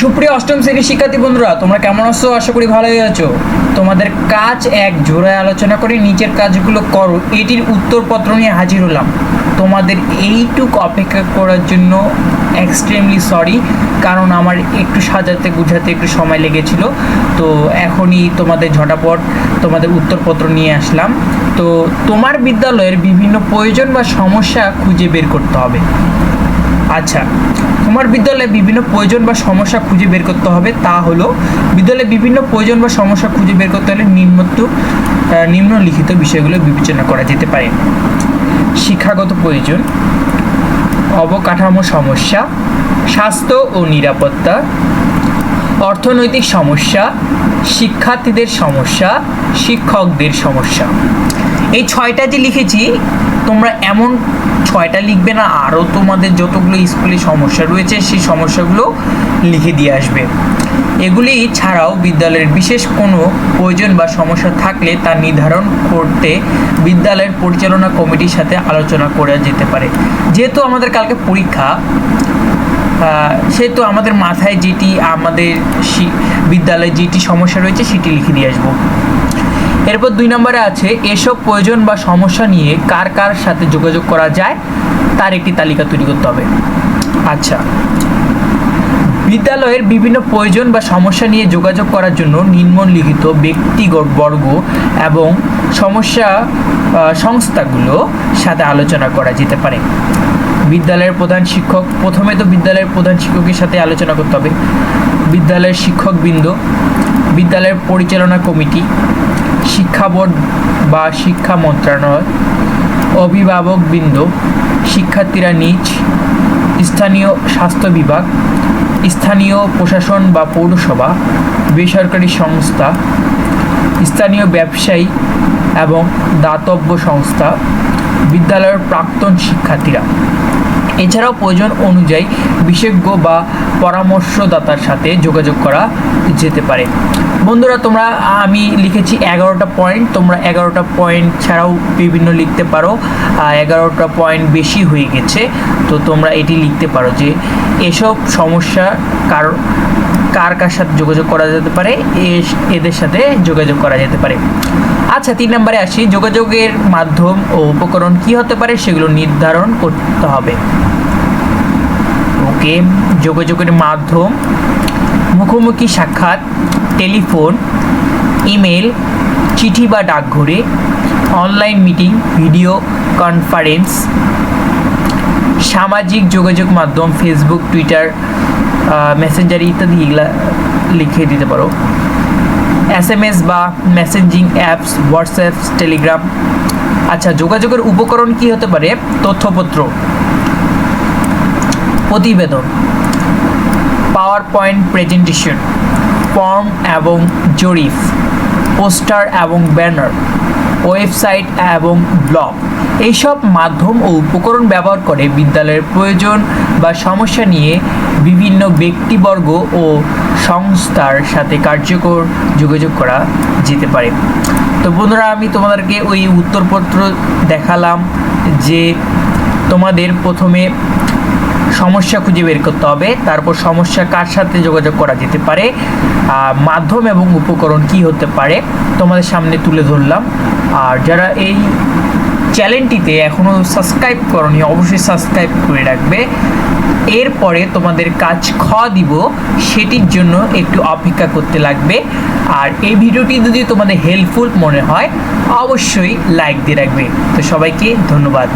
সুপ্রিয় অষ্টম শ্রেণির শিক্ষার্থী বন্ধুরা, তোমরা কেমন আছো? আশা করি ভালোই আছো। তোমাদের কাজ এক জোড়ায় আলোচনা করে নিচের কাজগুলো করো। এটির উত্তরপত্র নিয়ে হাজির হলাম। তোমাদের এইটুক অপেক্ষা করার জন্য এক্সট্রিমলি সরি কারণ আমার একটু সাজাতে গুছাতে একটু সময় লেগেছিল। তো এখনই তোমাদের ঝটাপট, তোমাদের উত্তরপত্র নিয়ে আসলাম। তো তোমার বিদ্যালয়ের বিভিন্ন প্রয়োজন বা সমস্যা খুঁজে বের করতে হবে। আচ্ছা তোমার বিদ্যালয়ে বিভিন্ন প্রয়োজন বা সমস্যা খুঁজে বের করতে হবে, তা হলো বিদ্যালয়ে বিভিন্ন প্রয়োজন বা সমস্যা খুঁজে বের করতে হলে নিম্নোক্ত নিম্নলিখিত বিষয়গুলো বিবেচনা করা যেতে পারে। শিক্ষাগত প্রয়োজন, অবকাঠামো সমস্যা, স্বাস্থ্য ও নিরাপত্তা অর্থনৈতিক সমস্যা, শিক্ষার্থীদের সমস্যা, শিক্ষকদের সমস্যা। এই ছয়টা যে লিখেছি, তোমরা এমন ছয়টা লিখবে না, আরও তোমাদের যতগুলো স্কুলে সমস্যা রয়েছে, সেই সমস্যাগুলো লিখে দিয়ে আসবে। এগুলি ছাড়াও বিদ্যালয়ের বিশেষ কোনো প্রয়োজন বা সমস্যা থাকলে তা নির্ধারণ করতে বিদ্যালয়ের পরিচালনা কমিটির সাথে আলোচনা করা যেতে পারে। যেহেতু আমাদের কালকে পরীক্ষা সেহেতু আমাদের মাথায় যেটি আমাদের বিদ্যালয়ে যেটি সমস্যা রয়েছে সেটি লিখে দিয়ে আসব। এরপর দুই নম্বরে আছে, এসব প্রয়োজন বা সমস্যা নিয়ে কার কার সাথে যোগাযোগ করা যায় তার একটি তালিকা তৈরি করতে হবে। আচ্ছা। বিদ্যালয়ের বিভিন্ন প্রয়োজন বা সমস্যা নিয়ে যোগাযোগ করার জন্য নিম্নলিখিত ব্যক্তিগত বর্গ এবং সমস্যা সংস্থাগুলো সাথে আলোচনা করা যেতে পারে। বিদ্যালয়ের প্রধান শিক্ষক, প্রথমে তো বিদ্যালয়ের প্রধান শিক্ষকের সাথে আলোচনা করতে হবে। বিদ্যালয়ের শিক্ষকবৃন্দ, বিদ্যালয়ের পরিচালনা কমিটি, শিক্ষা বোর্ড বা শিক্ষা মন্ত্রণালয়, অভিভাবকবৃন্দ, শিক্ষার্থীরা নিজ, স্থানীয় স্বাস্থ্য বিভাগ, স্থানীয় প্রশাসন বা পৌরসভা, বেসরকারি সংস্থা, স্থানীয় ব্যবসায়ী এবং দাতব্য সংস্থা, বিদ্যালয়ের প্রাক্তন শিক্ষার্থীরা। এছাড়াও প্রয়োজন অনুযায়ী বিশেষজ্ঞ বা পরামর্শদাতার সাথে যোগাযোগ করা যেতে পারে। বন্ধুরা, তোমরা, আমি লিখেছি এগারোটা পয়েন্ট তোমরা এগারোটা পয়েন্ট ছাড়াও বিভিন্ন লিখতে পারো। এগারোটা পয়েন্ট বেশি হয়ে গেছে, তো তোমরা এটি লিখতে পারো যে এসব সমস্যা কার কার কার সাথে যোগাযোগ করা যেতে পারে এদের সাথে যোগাযোগ করা যেতে পারে। আচ্ছা তিন নম্বরে আসি। যোগাযোগের মাধ্যম ও উপকরণ কি হতে পারে সেগুলো নির্ধারণ করতে হবে। ওকে, যোগাযোগের মাধ্যম, মুখোমুখি সাক্ষাৎ, টেলিফোন, ইমেল, চিঠি বা ডাকঘরে, অনলাইন মিটিং, ভিডিও কনফারেন্স, সামাজিক যোগাযোগ মাধ্যম, ফেসবুক, টুইটার মেসেঞ্জার ইত্যাদি এগুলা লিখে দিতে পারো। এস এম এস বা মেসেঞ্জিং অ্যাপস হোয়াটসঅ্যাপ টেলিগ্রাম আচ্ছা যোগাযোগের উপকরণ কি হতে পারে? তথ্যপত্র। প্রতিবেদন। পাওয়ার পয়েন্ট প্রেজেন্টেশন ফর্ম এবং জরিফ পোস্টার এবং ব্যানার ওয়েবসাইট এবং ব্লগ। এইসব মাধ্যম ও উপকরণ ব্যবহার করে বিদ্যালয়ের প্রয়োজন বা সমস্যা নিয়ে বিভিন্ন ব্যক্তিবর্গ ও সংস্থার সাথে কার্যকর যোগাযোগ করা যেতে পারে। তো বন্ধুরা, আমি তোমাদেরকে ওই উত্তরপত্র দেখালাম যে তোমাদের প্রথমে সমস্যা খুঁজে বের করতে হবে। তারপর সমস্যা কার সাথে যোগাযোগ করা যেতে পারে? মাধ্যম এবং উপকরণ কি হতে পারে? তোমাদের সামনে তুলে ধরলাম। আর যারা এই চ্যানেলটিতে এখনও সাবস্ক্রাইব করনি, অবশ্যই সাবস্ক্রাইব করে রাখবে। এরপরে তোমাদের কাজ খ দিব, সেটির জন্য একটু অপেক্ষা করতে লাগবে। আর এই ভিডিওটি যদি তোমাদের হেল্পফুল মনে হয়, অবশ্যই লাইক দিয়ে রাখবে। তো সবাইকে ধন্যবাদ।